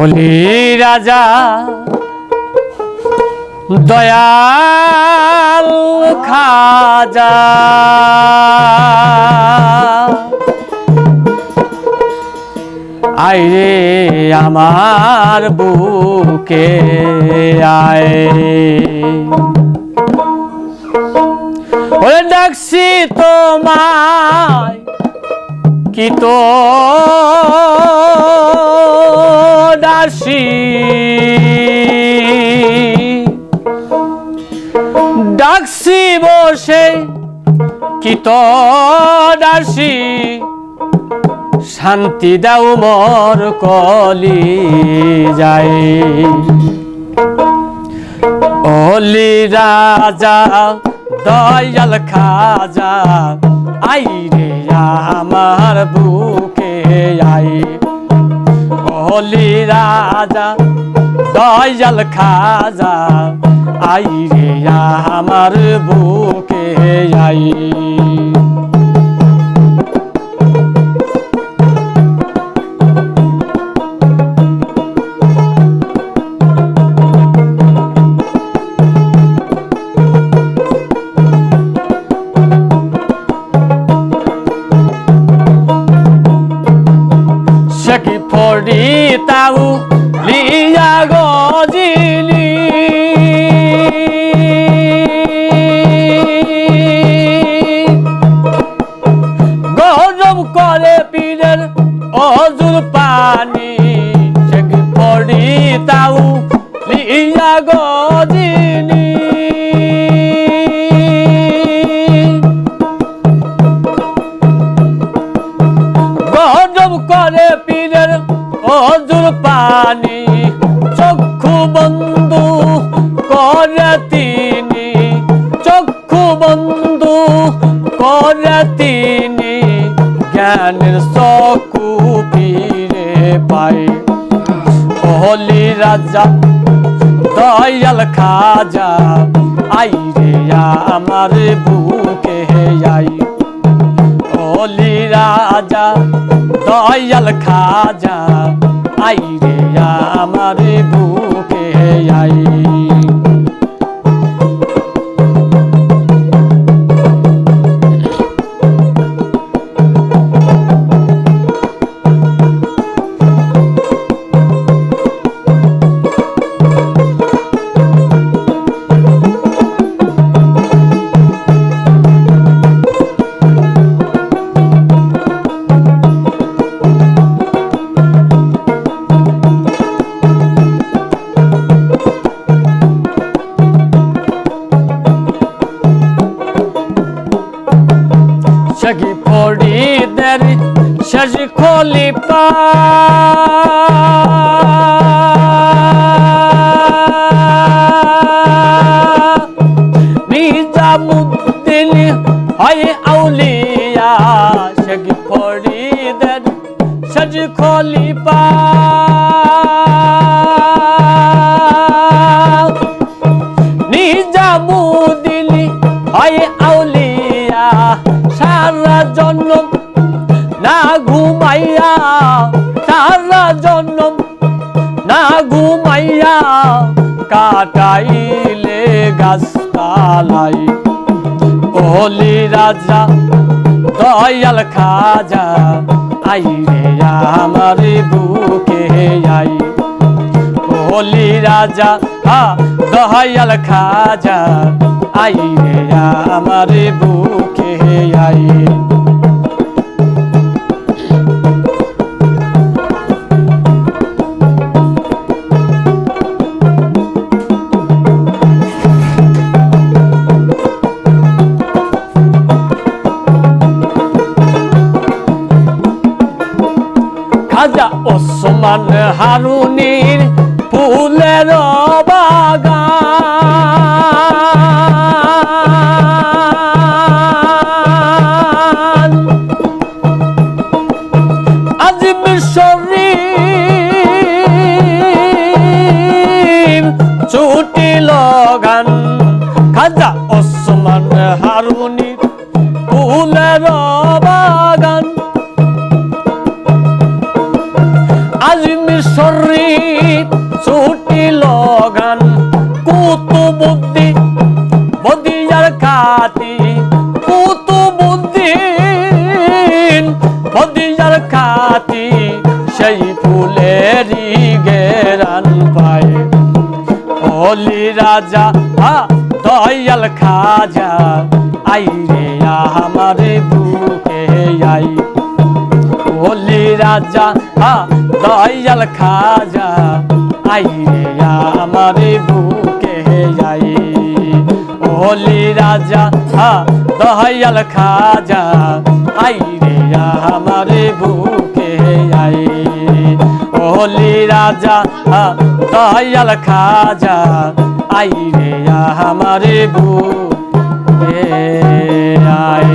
অলি রাজা দয়াল খাজা। আইরে আমার বুকে আয়। ওরে ডাকছি তোমায় কি তো দাসী ডাকছি বসে, কি দাসী শান্তি দাও মর কলি যায়। অলি রাজা, দয়াল খাজা আই রে আমার বুকে আই অলি রাজা দয়াল খাজা আই রে আমার বুকে আই তাউ লিয়া গজিলি। গজব করে পীরের করে তিনি চক্ষু বন্ধু করে তিনি জ্ঞানের চকু ফিরে পাই। হলি রাজা, দয়াল খাজা আই রে আমার বুকে আই অলি রাজা, দয়াল খাজা আই রে আমার বুকে আই সখী পড়ি দেরি শেষ খলি পা। নিজামুদ্দিন হয় আউলিয়া সখী পড়ি দেরি শেষ খলি কাটাইলে গাছপালাই। ওলি রাজা, দয়াল খাজা আই রে আমার বুকে আই। ওলি রাজা, হা, দয়াল খাজা আই রে আমার বুকে আই। খাজা ওসমান হারুনির ফুলের বাগান। আজিম শরীর ছুটি লগান খাজা ওসমান হারুনির ফুলের বাগান। আজমির শরীর ছুটিল গান কুতু বুদ্ধি বদিয়ার খাতি। কুতু বুদ্ধি বদিয়ার খাতি, সেই ফুলেরই গেরান পায় অলি রাজা, হা, দয়াল খাজা আই রে আমার বুকে আই। ওলি রাজা, হা দয়াল খাজা আই রে আমার বুকে আই ওলি রাজা, হা, দয়াল খাজা আই রে আমার বুকে আই ওলি রাজা, হা, দয়াল খাজা আই রে আমার বুকে আই